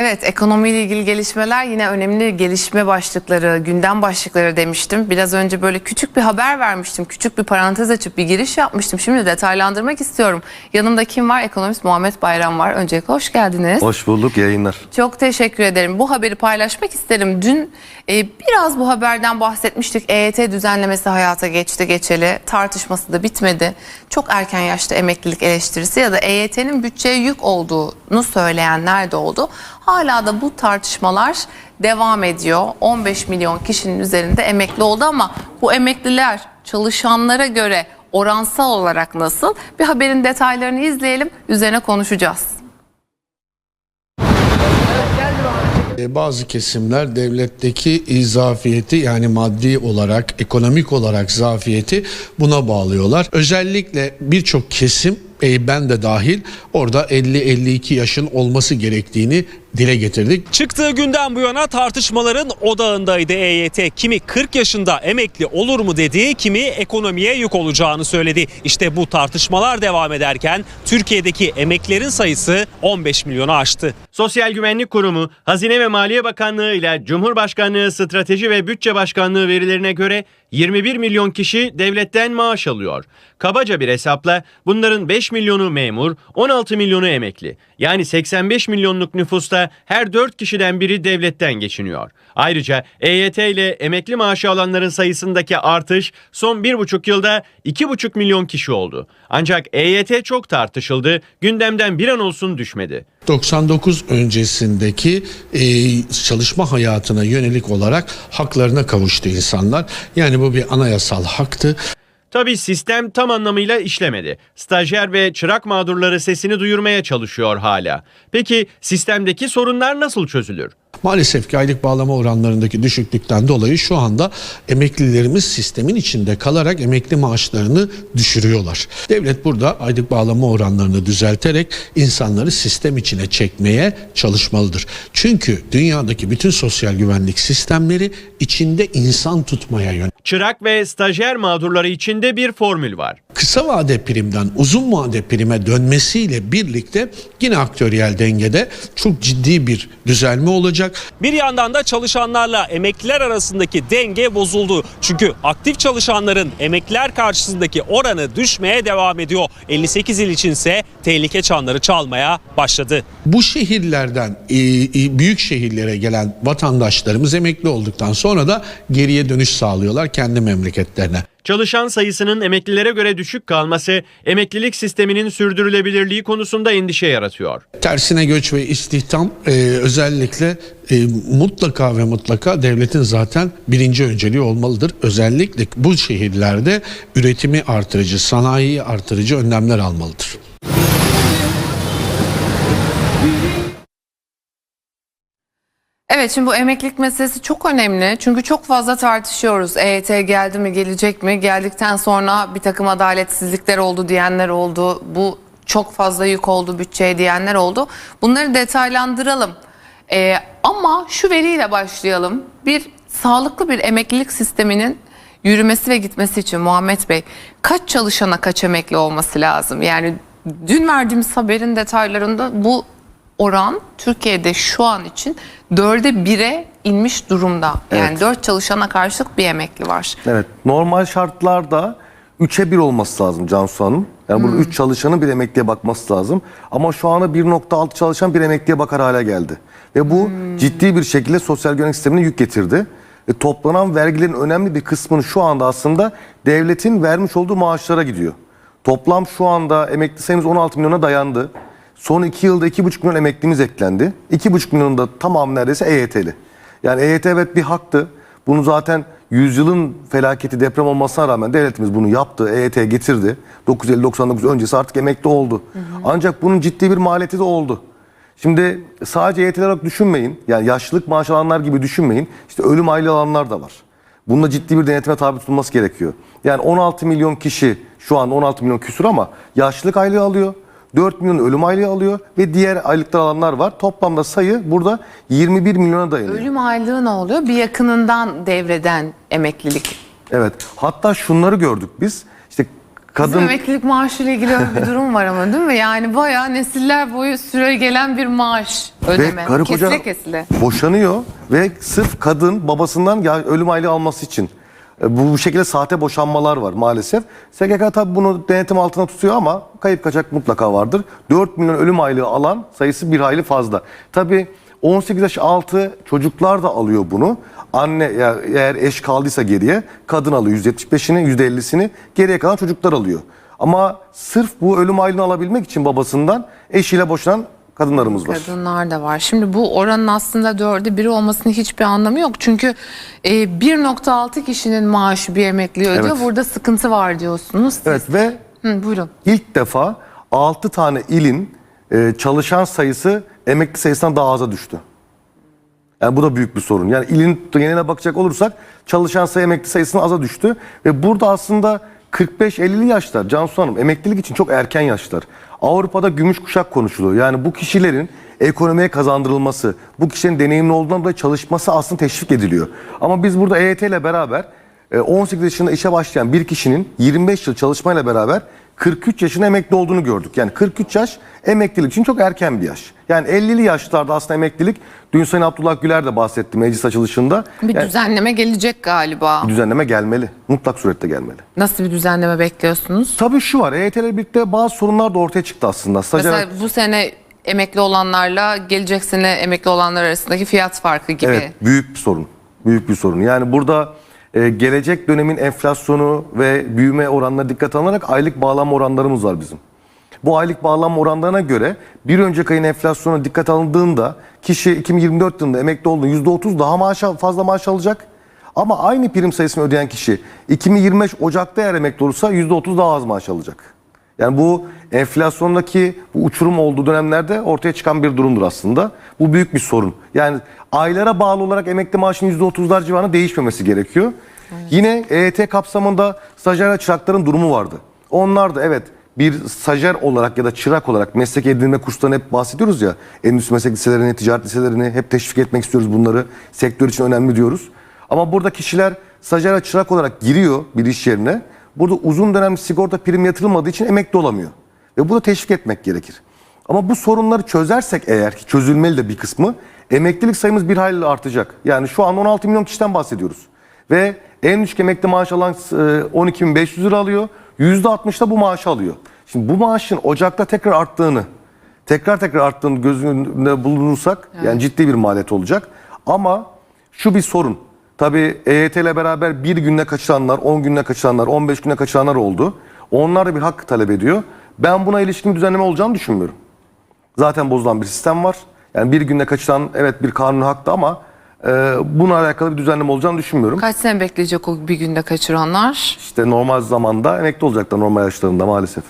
Evet ekonomiyle ilgili gelişmeler yine önemli gelişme başlıkları, gündem başlıkları demiştim. Biraz önce böyle küçük bir haber vermiştim. Küçük bir parantez açıp bir giriş yapmıştım. Şimdi detaylandırmak istiyorum. Yanımda kim var? Ekonomist Muhammed Bayram var. Öncelikle hoş geldiniz. Hoş bulduk yayınlar. Çok teşekkür ederim. Bu haberi paylaşmak isterim. Dün e, biraz bu haberden bahsetmiştik. EYT düzenlemesi hayata geçti geçeli. Tartışması da bitmedi. Çok erken yaşta emeklilik eleştirisi ya da EYT'nin bütçeye yük olduğunu söyleyenler de oldu. Hala da bu tartışmalar devam ediyor. 15 milyon kişinin üzerinde emekli oldu ama bu emekliler çalışanlara göre oransal olarak nasıl? Bir haberin detaylarını izleyelim. Üzerine konuşacağız. E, Bazı kesimler devletteki izafiyeti yani maddi olarak, ekonomik olarak zafiyeti buna bağlıyorlar. Özellikle birçok kesim e, ben de dahil orada 50-52 yaşın olması gerektiğini dile getirdik. Çıktığı günden bu yana tartışmaların odağındaydı EYT. Kimi 40 yaşında emekli olur mu dedi, kimi ekonomiye yük olacağını söyledi. İşte bu tartışmalar devam ederken Türkiye'deki emeklilerin sayısı 15 milyonu aştı. Sosyal Güvenlik Kurumu, Hazine ve Maliye Bakanlığı ile Cumhurbaşkanlığı Strateji ve Bütçe Başkanlığı verilerine göre 21 milyon kişi devletten maaş alıyor. Kabaca bir hesapla bunların 5 milyonu memur, 16 milyonu emekli. Yani 85 milyonluk nüfusta her 4 kişiden biri devletten geçiniyor. Ayrıca EYT ile emekli maaşı alanların sayısındaki artış son 1,5 yılda 2,5 milyon kişi oldu. Ancak EYT çok tartışıldı, gündemden bir an olsun düşmedi. 99 öncesindeki e, çalışma hayatına yönelik olarak haklarına kavuştu insanlar. Yani bu bir anayasal haktı. Tabi sistem tam anlamıyla işlemedi. Stajyer ve çırak mağdurları sesini duyurmaya çalışıyor hala. Peki sistemdeki sorunlar nasıl çözülür? Maalesef ki aylık bağlama oranlarındaki düşüklükten dolayı şu anda emeklilerimiz sistemin içinde kalarak emekli maaşlarını düşürüyorlar. Devlet burada aylık bağlama oranlarını düzelterek insanları sistem içine çekmeye çalışmalıdır. Çünkü dünyadaki bütün sosyal güvenlik sistemleri içinde insan tutmaya yönelik. Çırak ve stajyer mağdurları içinde bir formül var. Kısa vade primden uzun vade prime dönmesiyle birlikte yine aktöriyel dengede çok ciddi bir düzelme olacak. Bir yandan da çalışanlarla emekliler arasındaki denge bozuldu. Çünkü aktif çalışanların emekliler karşısındaki oranı düşmeye devam ediyor. 58 il içinse tehlike çanları çalmaya başladı. Bu şehirlerden e, e, büyük şehirlere gelen vatandaşlarımız emekli olduktan sonra da geriye dönüş sağlıyorlar kendi memleketlerine. Çalışan sayısının emeklilere göre düşük kalması emeklilik sisteminin sürdürülebilirliği konusunda endişe yaratıyor. Tersine göç ve istihdam e, özellikle e, mutlaka ve mutlaka devletin zaten birinci önceliği olmalıdır. Özellikle bu şehirlerde üretimi artırıcı, sanayiyi artırıcı önlemler almalıdır. Evet şimdi bu emeklilik meselesi çok önemli. Çünkü çok fazla tartışıyoruz. EYT geldi mi gelecek mi? Geldikten sonra bir takım adaletsizlikler oldu diyenler oldu. Bu çok fazla yük oldu bütçeye diyenler oldu. Bunları detaylandıralım. Ee, ama şu veriyle başlayalım. Bir sağlıklı bir emeklilik sisteminin yürümesi ve gitmesi için Muhammed Bey kaç çalışana kaç emekli olması lazım? Yani dün verdiğimiz haberin detaylarında bu oran Türkiye'de şu an için dörde bire inmiş durumda. Yani Evet. dört çalışana karşılık bir emekli var. Evet normal şartlarda 3'e 1 olması lazım Cansu Hanım. Yani burada 3 çalışanın bir emekliye bakması lazım. Ama şu anda 1.6 çalışan bir emekliye bakar hale geldi. Ve bu ciddi bir şekilde sosyal güvenlik sistemine yük getirdi. E, toplanan vergilerin önemli bir kısmını şu anda aslında devletin vermiş olduğu maaşlara gidiyor. Toplam şu anda emekli sayımız 16 milyona dayandı. Son 2 yılda 2,5 milyon emeklimiz eklendi. 2,5 milyonun da tamamı neredeyse EYT'li. Yani EYT evet bir haktı. Bunu zaten yüzyılın felaketi deprem olmasına rağmen devletimiz bunu yaptı. EYT getirdi. 950-99 öncesi artık emekli oldu. Ancak bunun ciddi bir maliyeti de oldu. Şimdi sadece EYT'ler olarak düşünmeyin. Yani yaşlılık maaş alanlar gibi düşünmeyin. İşte ölüm aylığı alanlar da var. Bunda ciddi bir denetime tabi tutulması gerekiyor. Yani 16 milyon kişi şu an 16 milyon küsur ama yaşlılık aylığı alıyor. 4 milyon ölüm aylığı alıyor ve diğer aylıklar alanlar var. Toplamda sayı burada 21 milyona dayanıyor. Ölüm aylığı ne oluyor? Bir yakınından devreden emeklilik. Evet. Hatta şunları gördük biz. İşte kadın Bizim emeklilik maaşı ile ilgili öyle bir durum var ama değil mi? Yani bayağı nesiller boyu süre gelen bir maaş ödeme. ve karı koca kesile kesile. boşanıyor ve sırf kadın babasından ölüm aylığı alması için bu, bu şekilde sahte boşanmalar var maalesef. SGK tabii bunu denetim altına tutuyor ama kayıp kaçak mutlaka vardır. 4 milyon ölüm aylığı alan sayısı bir hayli fazla. Tabii 18 yaş altı çocuklar da alıyor bunu. Anne eğer eş kaldıysa geriye kadın alıyor %75'ini %50'sini geriye kalan çocuklar alıyor. Ama sırf bu ölüm aylığını alabilmek için babasından eşiyle boşanan kadınlarımız var. Kadınlar da var. Şimdi bu oranın aslında dörde biri olmasının hiçbir anlamı yok. Çünkü e, 1.6 kişinin maaşı bir emekli ödüyor. Evet. Burada sıkıntı var diyorsunuz. Siz. Evet ve Hı, buyurun. ilk defa 6 tane ilin e, çalışan sayısı emekli sayısından daha aza düştü. Yani bu da büyük bir sorun. Yani ilin geneline bakacak olursak çalışan sayı emekli sayısının aza düştü. Ve burada aslında 45-50'li yaşlar Cansu Hanım emeklilik için çok erken yaşlar. Avrupa'da gümüş kuşak konuşuluyor. Yani bu kişilerin ekonomiye kazandırılması, bu kişinin deneyimli olduğundan dolayı çalışması aslında teşvik ediliyor. Ama biz burada EYT ile beraber e, 18 yaşında işe başlayan bir kişinin 25 yıl çalışmayla beraber 43 yaşına emekli olduğunu gördük. Yani 43 yaş emeklilik için çok erken bir yaş. Yani 50'li yaşlarda aslında emeklilik, dün Sayın Abdullah Güler de bahsetti meclis açılışında. Bir Yani düzenleme gelecek galiba. düzenleme gelmeli. Mutlak surette gelmeli. Nasıl bir düzenleme bekliyorsunuz? Tabii şu var, EYT ile birlikte bazı sorunlar da ortaya çıktı aslında. Stajyer- Mesela bu sene emekli olanlarla gelecek sene emekli olanlar arasındaki fiyat farkı gibi. Evet, büyük bir sorun. Büyük bir sorun. Yani burada e, gelecek dönemin enflasyonu ve büyüme oranlarına dikkat alınarak aylık bağlanma oranlarımız var bizim. Bu aylık bağlanma oranlarına göre bir önceki ayın enflasyona dikkat alındığında kişi 2024 yılında emekli olduğunda %30 daha maaş fazla maaş alacak. Ama aynı prim sayısını ödeyen kişi 2025 Ocak'ta eğer emekli olursa %30 daha az maaş alacak. Yani bu enflasyondaki bu uçurum olduğu dönemlerde ortaya çıkan bir durumdur aslında. Bu büyük bir sorun. Yani aylara bağlı olarak emekli maaşının %30'lar civarında değişmemesi gerekiyor. Yine EYT kapsamında stajyer ve çırakların durumu vardı. Onlar da evet bir stajyer olarak ya da çırak olarak meslek edinme kurslarını hep bahsediyoruz ya. Endüstri meslek liselerini, ticaret liselerini hep teşvik etmek istiyoruz bunları. Sektör için önemli diyoruz. Ama burada kişiler stajyer ve çırak olarak giriyor bir iş yerine. Burada uzun dönem sigorta primi yatırılmadığı için emekli olamıyor. Ve bunu teşvik etmek gerekir. Ama bu sorunları çözersek eğer ki çözülmeli de bir kısmı emeklilik sayımız bir hayli artacak. Yani şu an 16 milyon kişiden bahsediyoruz. Ve en düşük emekli maaş alan e, 12.500 lira alıyor. %60 da bu maaşı alıyor. Şimdi bu maaşın Ocak'ta tekrar arttığını, tekrar tekrar arttığını göz önünde bulunursak yani ciddi bir maliyet olacak. Ama şu bir sorun. Tabii EYT ile beraber bir günde kaçıranlar, 10 günde kaçıranlar, 15 günde kaçıranlar oldu. Onlar da bir hak talep ediyor. Ben buna ilişkin düzenleme olacağını düşünmüyorum. Zaten bozulan bir sistem var. Yani bir günde kaçıran evet bir kanun haktı ama e, bununla alakalı bir düzenleme olacağını düşünmüyorum. Kaç sene bekleyecek o bir günde kaçıranlar? İşte normal zamanda emekli olacaklar normal yaşlarında maalesef.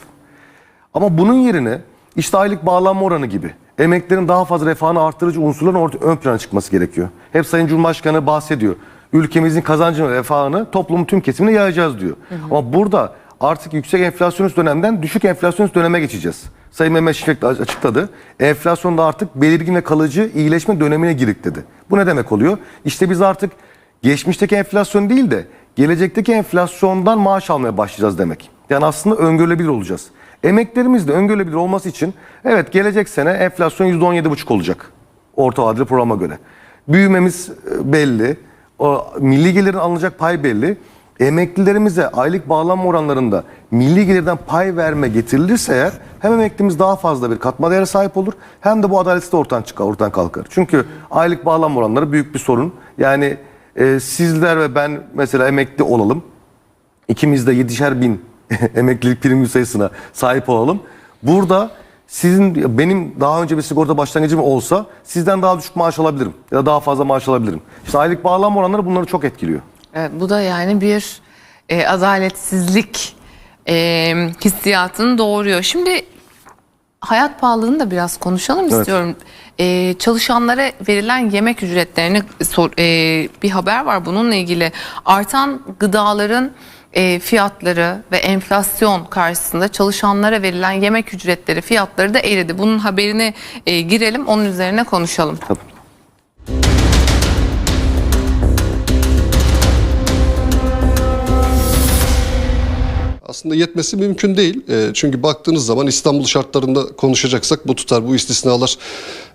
Ama bunun yerine işte aylık bağlanma oranı gibi emeklerin daha fazla refahını arttırıcı unsurların ön plana çıkması gerekiyor. Hep Sayın Cumhurbaşkanı bahsediyor. Ülkemizin kazancını refahını toplumun tüm kesimine yayacağız diyor. Ama burada artık yüksek enflasyonist dönemden düşük enflasyonist döneme geçeceğiz. Sayın Mehmet de açıkladı. Enflasyonda artık belirgin ve kalıcı iyileşme dönemine girdik dedi. Bu ne demek oluyor? İşte biz artık geçmişteki enflasyon değil de gelecekteki enflasyondan maaş almaya başlayacağız demek. Yani aslında öngörülebilir olacağız. Emeklerimiz de öngörülebilir olması için evet gelecek sene enflasyon %17,5 olacak. Orta vadeli programa göre. Büyümemiz e, belli. O milli gelirin alınacak pay belli. Emeklilerimize aylık bağlanma oranlarında milli gelirden pay verme getirilirse eğer hem emeklimiz daha fazla bir katma değere sahip olur hem de bu adaletsizlik ortadan çıkar, ortadan kalkar. Çünkü aylık bağlanma oranları büyük bir sorun. Yani e, sizler ve ben mesela emekli olalım. İkimiz de yedişer bin emeklilik primi sayısına sahip olalım. Burada sizin benim daha önce bir sigorta başlangıcım olsa sizden daha düşük maaş alabilirim ya da daha fazla maaş alabilirim. İşte aylık bağlanma oranları bunları çok etkiliyor. Evet, bu da yani bir e, adaletsizlik e, hissiyatını doğuruyor. Şimdi hayat pahalılığını da biraz konuşalım istiyorum. E, çalışanlara verilen yemek ücretlerini sor, e, bir haber var bununla ilgili. Artan gıdaların e, fiyatları ve enflasyon karşısında çalışanlara verilen yemek ücretleri fiyatları da eridi. Bunun haberine e, girelim onun üzerine konuşalım. Tabii. Aslında yetmesi mümkün değil. E, çünkü baktığınız zaman İstanbul şartlarında konuşacaksak bu tutar, bu istisnalar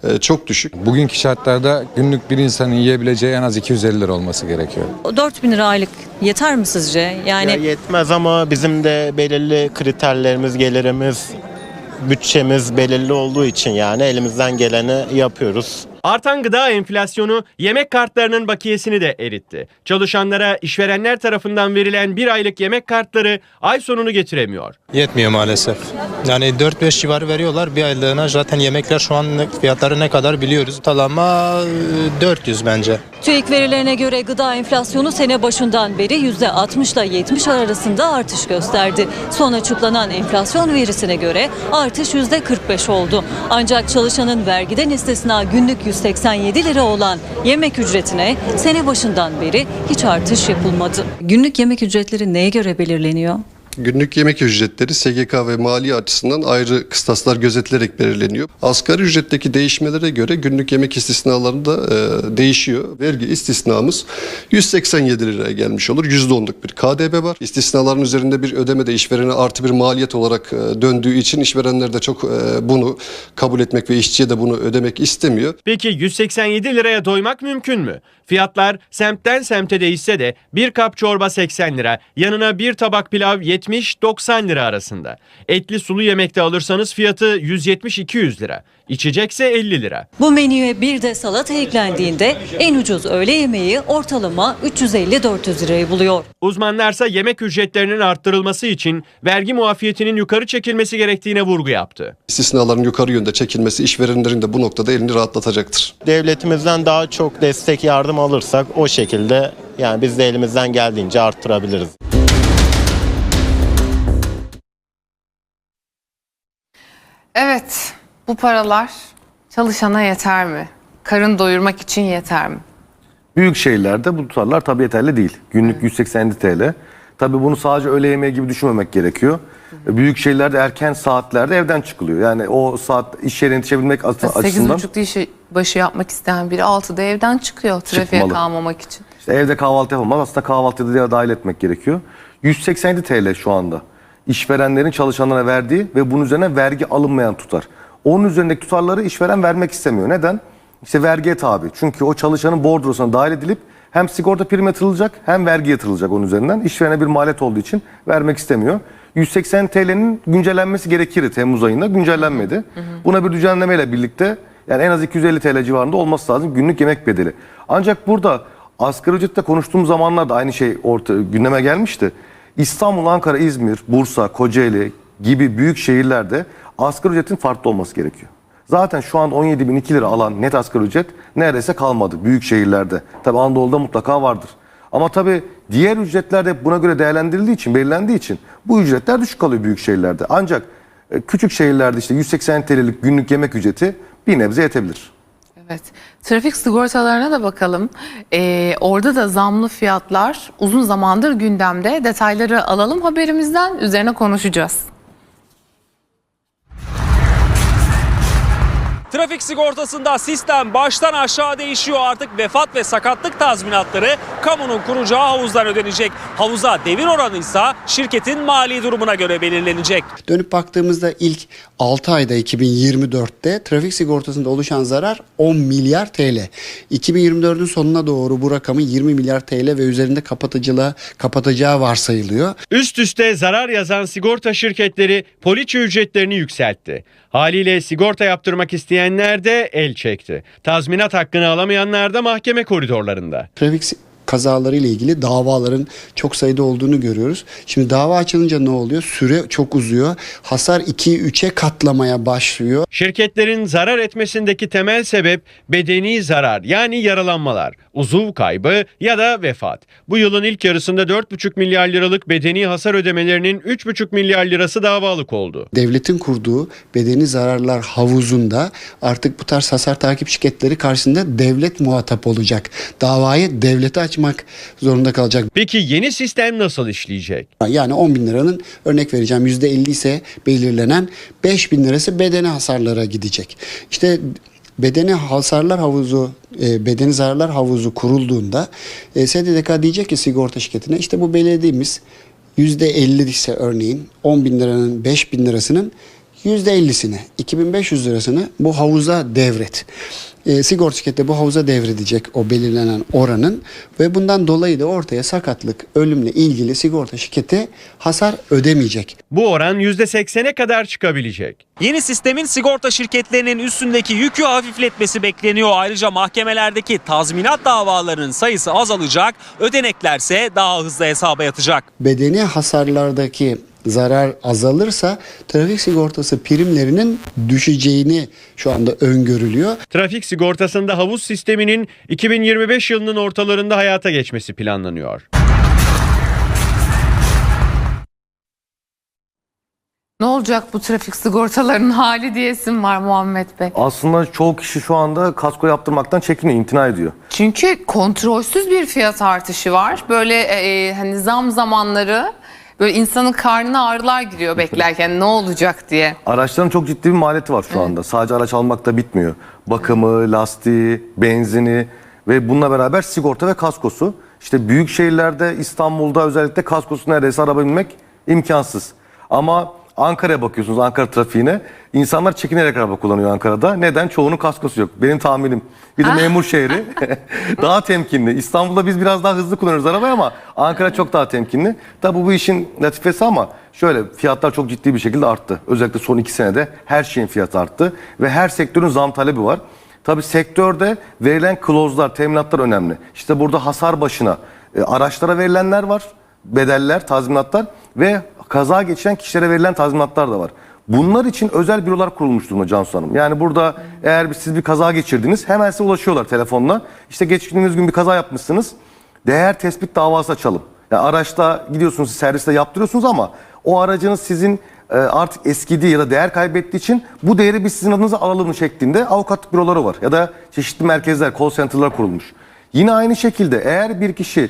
e, çok düşük. Bugünkü şartlarda günlük bir insanın yiyebileceği en az 250 lira olması gerekiyor. 4000 lira aylık yeter mi sizce? Yani Ya yetmez ama bizim de belirli kriterlerimiz, gelirimiz, bütçemiz belirli olduğu için yani elimizden geleni yapıyoruz. Artan gıda enflasyonu yemek kartlarının bakiyesini de eritti. Çalışanlara işverenler tarafından verilen bir aylık yemek kartları ay sonunu getiremiyor. Yetmiyor maalesef. Yani 4-5 civarı veriyorlar bir aylığına. Zaten yemekler şu an fiyatları ne kadar biliyoruz. Talama e, 400 bence. TÜİK verilerine göre gıda enflasyonu sene başından beri %60 ile 70 arasında artış gösterdi. Son açıklanan enflasyon verisine göre artış %45 oldu. Ancak çalışanın vergiden istisna günlük 187 lira olan yemek ücretine sene başından beri hiç artış yapılmadı. Günlük yemek ücretleri neye göre belirleniyor? Günlük yemek ücretleri SGK ve mali açısından ayrı kıstaslar gözetilerek belirleniyor. Asgari ücretteki değişmelere göre günlük yemek istisnaları da e, değişiyor. Vergi istisnamız 187 liraya gelmiş olur. %10'luk bir KDV var. İstisnaların üzerinde bir ödeme de işverene artı bir maliyet olarak e, döndüğü için işverenler de çok e, bunu kabul etmek ve işçiye de bunu ödemek istemiyor. Peki 187 liraya doymak mümkün mü? Fiyatlar semtten semte değişse de bir kap çorba 80 lira, yanına bir tabak pilav 70-90 lira arasında. Etli sulu yemekte alırsanız fiyatı 170-200 lira. İçecekse 50 lira. Bu menüye bir de salata eklendiğinde en ucuz öğle yemeği ortalama 350-400 lirayı buluyor. Uzmanlarsa yemek ücretlerinin arttırılması için vergi muafiyetinin yukarı çekilmesi gerektiğine vurgu yaptı. İstisnaların yukarı yönde çekilmesi işverenlerin de bu noktada elini rahatlatacaktır. Devletimizden daha çok destek yardım alırsak o şekilde yani biz de elimizden geldiğince arttırabiliriz. Evet, bu paralar çalışana yeter mi? Karın doyurmak için yeter mi? Büyük şehirlerde bu tutarlar tabii yeterli değil. Günlük 187 TL. Tabii bunu sadece öğle yemeği gibi düşünmemek gerekiyor. Büyük şehirlerde erken saatlerde evden çıkılıyor. Yani o saat iş yerine yetişebilmek açı- açısından 8.30'da işi başı yapmak isteyen biri 6'da evden çıkıyor trafiğe Çıkmalı. kalmamak için. işte evde kahvaltı yapılmaz. Aslında kahvaltıyı da dahil etmek gerekiyor. 187 TL şu anda. İşverenlerin çalışanlara verdiği ve bunun üzerine vergi alınmayan tutar. Onun üzerindeki tutarları işveren vermek istemiyor. Neden? İşte vergiye tabi. Çünkü o çalışanın bordrosuna dahil edilip hem sigorta prim yatırılacak hem vergi yatırılacak onun üzerinden. İşverene bir maliyet olduğu için vermek istemiyor. 180 TL'nin güncellenmesi gerekirdi Temmuz ayında. Güncellenmedi. Buna bir düzenlemeyle birlikte yani en az 250 TL civarında olması lazım günlük yemek bedeli. Ancak burada asgari ücrette konuştuğumuz zamanlarda aynı şey orta, gündeme gelmişti. İstanbul, Ankara, İzmir, Bursa, Kocaeli gibi büyük şehirlerde asgari ücretin farklı olması gerekiyor. Zaten şu an 17.002 lira alan net asgari ücret neredeyse kalmadı büyük şehirlerde. Tabi Anadolu'da mutlaka vardır. Ama tabi diğer ücretler de buna göre değerlendirildiği için, belirlendiği için bu ücretler düşük kalıyor büyük şehirlerde. Ancak e, küçük şehirlerde işte 180 TL'lik günlük yemek ücreti bir nebze yetebilir. Evet. Trafik sigortalarına da bakalım. Ee, orada da zamlı fiyatlar uzun zamandır gündemde. Detayları alalım haberimizden üzerine konuşacağız. Trafik sigortasında sistem baştan aşağı değişiyor artık vefat ve sakatlık tazminatları kamunun kuracağı havuzdan ödenecek. Havuza devir oranı ise şirketin mali durumuna göre belirlenecek. Dönüp baktığımızda ilk 6 ayda 2024'te trafik sigortasında oluşan zarar 10 milyar TL. 2024'ün sonuna doğru bu rakamın 20 milyar TL ve üzerinde kapatıcılığa kapatacağı varsayılıyor. Üst üste zarar yazan sigorta şirketleri poliçe ücretlerini yükseltti. Haliyle sigorta yaptırmak isteyenler de el çekti. Tazminat hakkını alamayanlar da mahkeme koridorlarında. Trafik kazaları ile ilgili davaların çok sayıda olduğunu görüyoruz. Şimdi dava açılınca ne oluyor? Süre çok uzuyor. Hasar 2'ye 3'e katlamaya başlıyor. Şirketlerin zarar etmesindeki temel sebep bedeni zarar yani yaralanmalar, uzuv kaybı ya da vefat. Bu yılın ilk yarısında 4,5 milyar liralık bedeni hasar ödemelerinin 3,5 milyar lirası davalık oldu. Devletin kurduğu bedeni zararlar havuzunda artık bu tarz hasar takip şirketleri karşısında devlet muhatap olacak. Davayı devlete açmak zorunda kalacak. Peki yeni sistem nasıl işleyecek? Yani 10 bin liranın örnek vereceğim %50 ise belirlenen 5 bin lirası bedeni hasarlara gidecek. İşte bedeni hasarlar havuzu, e, bedeni zararlar havuzu kurulduğunda e, SDDK diyecek ki sigorta şirketine işte bu belirlediğimiz %50 ise örneğin 10 bin liranın 5 bin lirasının %50'sini 2500 lirasını bu havuza devret. E, sigorta şirketi bu havuza devredecek o belirlenen oranın ve bundan dolayı da ortaya sakatlık, ölümle ilgili sigorta şirketi hasar ödemeyecek. Bu oran %80'e kadar çıkabilecek. Yeni sistemin sigorta şirketlerinin üstündeki yükü hafifletmesi bekleniyor. Ayrıca mahkemelerdeki tazminat davalarının sayısı azalacak, ödeneklerse daha hızlı hesaba yatacak. bedeni hasarlardaki zarar azalırsa trafik sigortası primlerinin düşeceğini şu anda öngörülüyor. Trafik sigortasında havuz sisteminin 2025 yılının ortalarında hayata geçmesi planlanıyor. Ne olacak bu trafik sigortalarının hali diyesim var Muhammed Bey. Aslında çoğu kişi şu anda kasko yaptırmaktan çekiniyor, imtina ediyor. Çünkü kontrolsüz bir fiyat artışı var. Böyle e, hani zam zamanları böyle insanın karnına ağrılar giriyor beklerken ne olacak diye. Araçların çok ciddi bir maliyeti var şu anda. Sadece araç almakta bitmiyor. Bakımı, lastiği, benzini ve bununla beraber sigorta ve kaskosu. İşte büyük şehirlerde İstanbul'da özellikle kaskosu neredeyse araba binmek imkansız. Ama Ankara'ya bakıyorsunuz Ankara trafiğine. İnsanlar çekinerek araba kullanıyor Ankara'da. Neden? Çoğunun kaskosu yok. Benim tahminim. Bir de memur şehri. daha temkinli. İstanbul'da biz biraz daha hızlı kullanıyoruz arabayı ama Ankara çok daha temkinli. Tabi bu işin latifesi ama şöyle fiyatlar çok ciddi bir şekilde arttı. Özellikle son iki senede her şeyin fiyatı arttı. Ve her sektörün zam talebi var. Tabi sektörde verilen klozlar, teminatlar önemli. İşte burada hasar başına e, araçlara verilenler var. Bedeller, tazminatlar ve kaza geçiren kişilere verilen tazminatlar da var. Bunlar için özel bürolar kurulmuş durumda Cansu Hanım. Yani burada eğer siz bir kaza geçirdiniz hemen size ulaşıyorlar telefonla. İşte geçtiğiniz gün bir kaza yapmışsınız. Değer tespit davası açalım. Yani araçta gidiyorsunuz serviste yaptırıyorsunuz ama o aracınız sizin e, artık eskidiği ya da değer kaybettiği için bu değeri biz sizin adınıza alalım şeklinde avukatlık büroları var. Ya da çeşitli merkezler, call center'lar kurulmuş. Yine aynı şekilde eğer bir kişi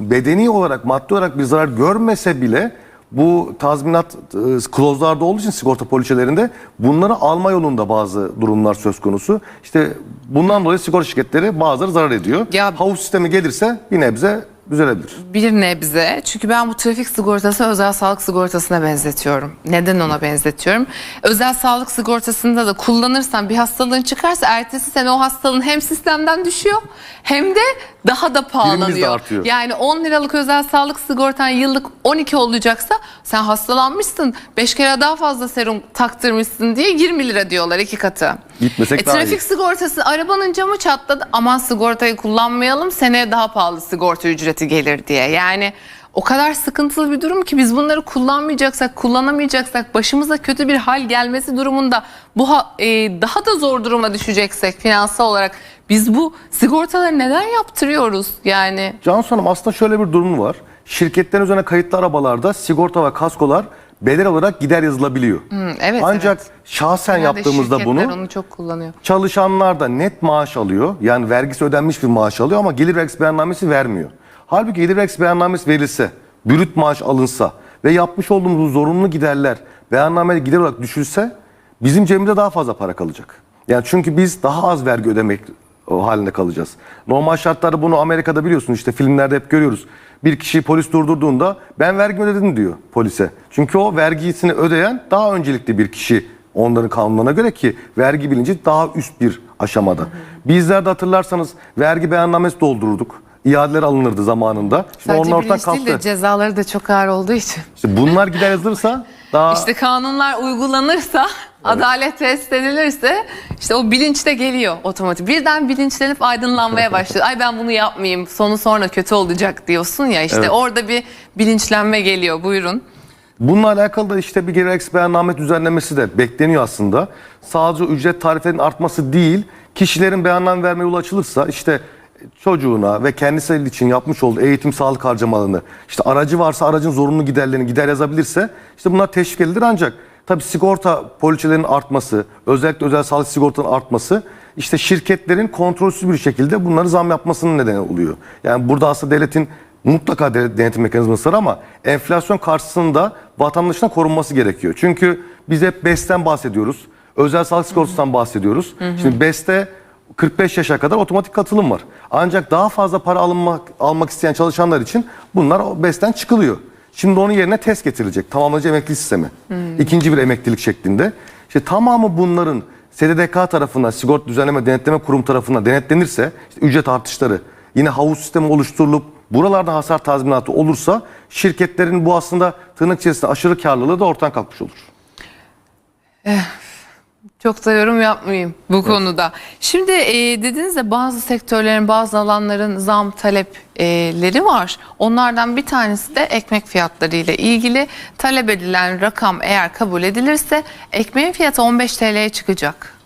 bedeni olarak, maddi olarak bir zarar görmese bile bu tazminat e, klozlarda olduğu için sigorta poliçelerinde bunları alma yolunda bazı durumlar söz konusu. İşte bundan dolayı sigorta şirketleri bazıları zarar ediyor. Ya- Havuz sistemi gelirse bir nebze düzelebilir. Bir nebze. Çünkü ben bu trafik sigortasını özel sağlık sigortasına benzetiyorum. Neden ona benzetiyorum? Özel sağlık sigortasında da kullanırsan bir hastalığın çıkarsa ertesi sene o hastalığın hem sistemden düşüyor hem de daha da pahalanıyor. artıyor. Yani 10 liralık özel sağlık sigortan yıllık 12 olacaksa sen hastalanmışsın 5 kere daha fazla serum taktırmışsın diye 20 lira diyorlar iki katı. Gitmesek E, daha trafik iyi. sigortası arabanın camı çatladı aman sigortayı kullanmayalım seneye daha pahalı sigorta ücreti gelir diye. Yani o kadar sıkıntılı bir durum ki biz bunları kullanmayacaksak, kullanamayacaksak, başımıza kötü bir hal gelmesi durumunda bu e, daha da zor duruma düşeceksek finansal olarak biz bu sigortaları neden yaptırıyoruz? Yani Cansu Hanım aslında şöyle bir durum var. Şirketlerin üzerine kayıtlı arabalarda sigorta ve kaskolar bedel olarak gider yazılabiliyor. hı, evet Ancak evet. şahsen Genelde yaptığımızda bunu onu çok kullanıyor. çalışanlar da net maaş alıyor. Yani vergisi ödenmiş bir maaş alıyor ama gelir vergisi beyannamesi vermiyor. Halbuki gelir vergisi beyannamesi verilse, brüt maaş alınsa ve yapmış olduğumuz zorunlu giderler beyannamede gider olarak düşülse bizim cebimizde daha fazla para kalacak. Yani çünkü biz daha az vergi ödemek halinde kalacağız. Normal şartlarda bunu Amerika'da biliyorsunuz işte filmlerde hep görüyoruz. Bir kişi polis durdurduğunda ben vergi ödedim diyor polise. Çünkü o vergisini ödeyen daha öncelikli bir kişi onların kanunlarına göre ki vergi bilinci daha üst bir aşamada. Bizler de hatırlarsanız vergi beyannamesi doldururduk. İadeler alınırdı zamanında. Şimdi Sadece onlar ortadan bilinç değil kalktı. de cezaları da çok ağır olduğu için. İşte bunlar gider yazılırsa daha İşte kanunlar uygulanırsa, adalet test edilirse işte o bilinç de geliyor otomatik. Birden bilinçlenip aydınlanmaya başlıyor. Ay ben bunu yapmayayım sonu sonra kötü olacak diyorsun ya işte Evet. orada bir bilinçlenme geliyor buyurun. Bununla alakalı da işte bir gereksiz beyanname düzenlemesi de bekleniyor aslında. Sadece ücret tarifelerinin artması değil, kişilerin beyanname verme yolu açılırsa işte çocuğuna ve kendisi için yapmış olduğu eğitim sağlık harcamalarını, işte aracı varsa aracın zorunlu giderlerini gider yazabilirse işte bunlar teşvik edilir ancak tabii sigorta poliçelerinin artması, özellikle özel sağlık sigortanın artması işte şirketlerin kontrolsüz bir şekilde bunları zam yapmasının nedeni oluyor. Yani burada aslında devletin mutlaka de- denetim mekanizması var ama enflasyon karşısında vatandaşına korunması gerekiyor. Çünkü biz hep BES'ten bahsediyoruz. Özel sağlık sigortasından bahsediyoruz. Şimdi BES'te 45 yaşa kadar otomatik katılım var. Ancak daha fazla para alınmak, almak isteyen çalışanlar için bunlar BES'ten çıkılıyor. Şimdi onun yerine test getirilecek. Tamamlayıcı emeklilik sistemi. İkinci bir emeklilik şeklinde. İşte tamamı bunların SDDK tarafından, Sigorta Düzenleme Denetleme Kurum tarafından denetlenirse işte ücret artışları, yine havuz sistemi oluşturulup buralarda hasar tazminatı olursa şirketlerin bu aslında tırnak içerisinde aşırı karlılığı da ortadan kalkmış olur. Çok da yorum yapmayayım bu konuda. Şimdi e, dediniz de bazı sektörlerin, bazı alanların zam talepleri var. Onlardan bir tanesi de ekmek fiyatları ile ilgili. Talep edilen rakam eğer kabul edilirse ekmeğin fiyatı 15 TL'ye çıkacak.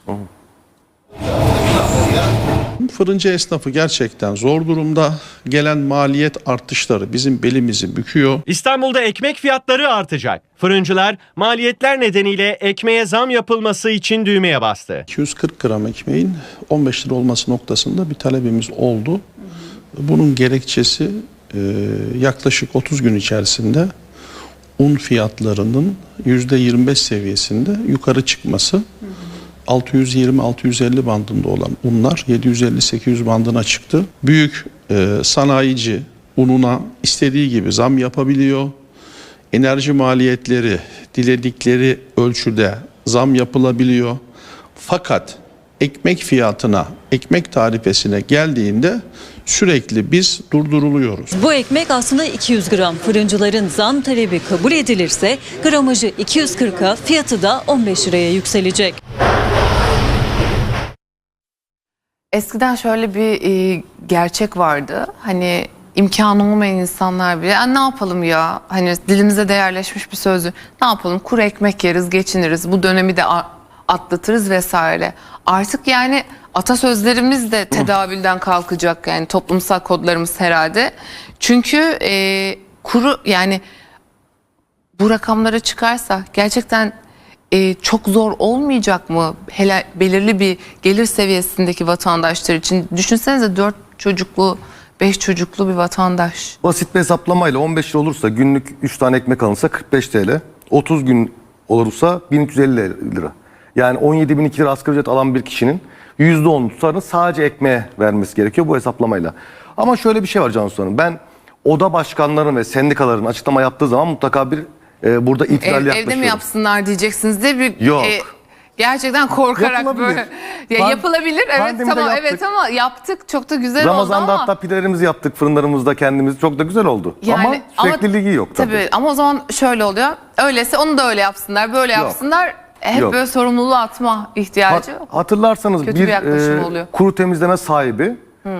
Fırıncı esnafı gerçekten zor durumda. Gelen maliyet artışları bizim belimizi büküyor. İstanbul'da ekmek fiyatları artacak. Fırıncılar maliyetler nedeniyle ekmeğe zam yapılması için düğmeye bastı. 240 gram ekmeğin 15 lira olması noktasında bir talebimiz oldu. Bunun gerekçesi e, yaklaşık 30 gün içerisinde un fiyatlarının %25 seviyesinde yukarı çıkması. 620-650 bandında olan unlar 750-800 bandına çıktı. Büyük e, sanayici ununa istediği gibi zam yapabiliyor. Enerji maliyetleri diledikleri ölçüde zam yapılabiliyor. Fakat ekmek fiyatına, ekmek tarifesine geldiğinde sürekli biz durduruluyoruz. Bu ekmek aslında 200 gram. Fırıncıların zam talebi kabul edilirse gramajı 240'a fiyatı da 15 liraya yükselecek. Eskiden şöyle bir e, gerçek vardı. Hani imkanı olmayan insanlar bile "Ya ne yapalım ya hani dilimize değerleşmiş bir sözü ne yapalım kuru ekmek yeriz geçiniriz bu dönemi de atlatırız vesaire. Artık yani atasözlerimiz de tedavülden kalkacak yani toplumsal kodlarımız herhalde. Çünkü e, kuru yani bu rakamlara çıkarsa gerçekten e, çok zor olmayacak mı? Hele belirli bir gelir seviyesindeki vatandaşlar için. Düşünsenize 4 çocuklu, 5 çocuklu bir vatandaş. Basit bir hesaplamayla 15 lira olursa günlük 3 tane ekmek alınsa 45 TL. 30 gün olursa 1250 lira. Yani 17 bin lira asgari ücret alan bir kişinin %10 tutarını sadece ekmeğe vermesi gerekiyor bu hesaplamayla. Ama şöyle bir şey var Cansu Hanım. Ben oda başkanlarının ve sendikaların açıklama yaptığı zaman mutlaka bir e, burada Ev- itirazlı evde yaklaşıyorum. mi yapsınlar diyeceksiniz de bir e, Yok. gerçekten korkarak Yapılabilir. böyle ya Pan- yapılabilir evet tamam yaptık. evet ama yaptık çok da güzel Ramazan'da oldu ama hatta pidelerimizi yaptık fırınlarımızda kendimiz. Çok da güzel oldu. ama sürekliliği yok tabii. Tabii ama o zaman şöyle oluyor. Öyleyse onu da öyle yapsınlar, böyle Yok. yapsınlar. Hep Yok. böyle sorumluluğu atma ihtiyacı. Hat- hatırlarsanız Kötü bir bir yaklaşım e, oluyor. kuru temizleme sahibi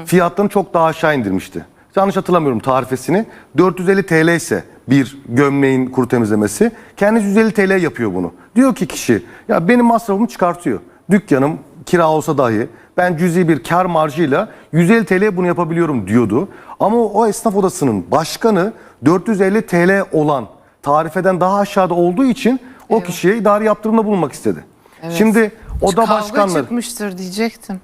fiyatlarını çok daha aşağı indirmişti. Yanlış hatırlamıyorum tarifesini. 450 TL ise bir gömleğin kuru temizlemesi. Kendisi 150 TL yapıyor bunu. Diyor ki kişi ya benim masrafımı çıkartıyor. Dükkanım kira olsa dahi ben cüzi bir kar marjıyla 150 TL'ye bunu yapabiliyorum diyordu. Ama o esnaf odasının başkanı 450 TL olan tarifeden daha aşağıda olduğu için o kişiye idari yaptırımda bulunmak istedi. Şimdi oda Kavga başkanları çıkmıştır diyecektim.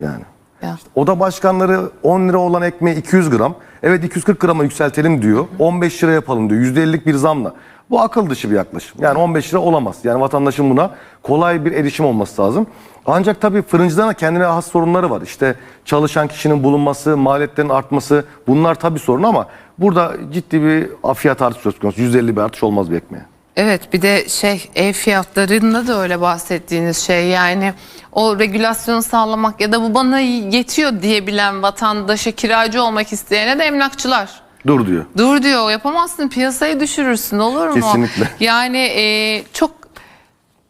yani. Ya. Oda başkanları 10 lira olan ekmeği 200 gram. Evet 240 grama yükseltelim diyor. 15 lira yapalım diyor. %50'lik bir zamla. Bu akıl dışı bir yaklaşım. Yani 15 lira olamaz. Yani vatandaşın buna kolay bir erişim olması lazım. Ancak tabii fırıncıların da kendine has sorunları var. İşte çalışan kişinin bulunması, maliyetlerin artması bunlar tabii sorun ama burada ciddi bir fiyat artışı söz konusu. %50 bir artış olmaz bir ekmeğe. Evet bir de şey ev fiyatlarında da öyle bahsettiğiniz şey yani o regülasyonu sağlamak ya da bu bana yetiyor diyebilen vatandaşa kiracı olmak isteyene de emlakçılar. Dur diyor. Dur diyor yapamazsın piyasayı düşürürsün olur mu? Kesinlikle. Yani e, çok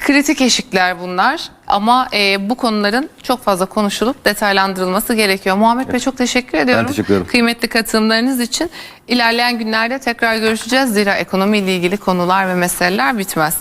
kritik eşikler bunlar ama e, bu konuların çok fazla konuşulup detaylandırılması gerekiyor. Muhammed Bey çok teşekkür ediyorum. teşekkür ederim. Kıymetli katılımlarınız için ilerleyen günlerde tekrar görüşeceğiz. Zira ekonomiyle ilgili konular ve meseleler bitmez.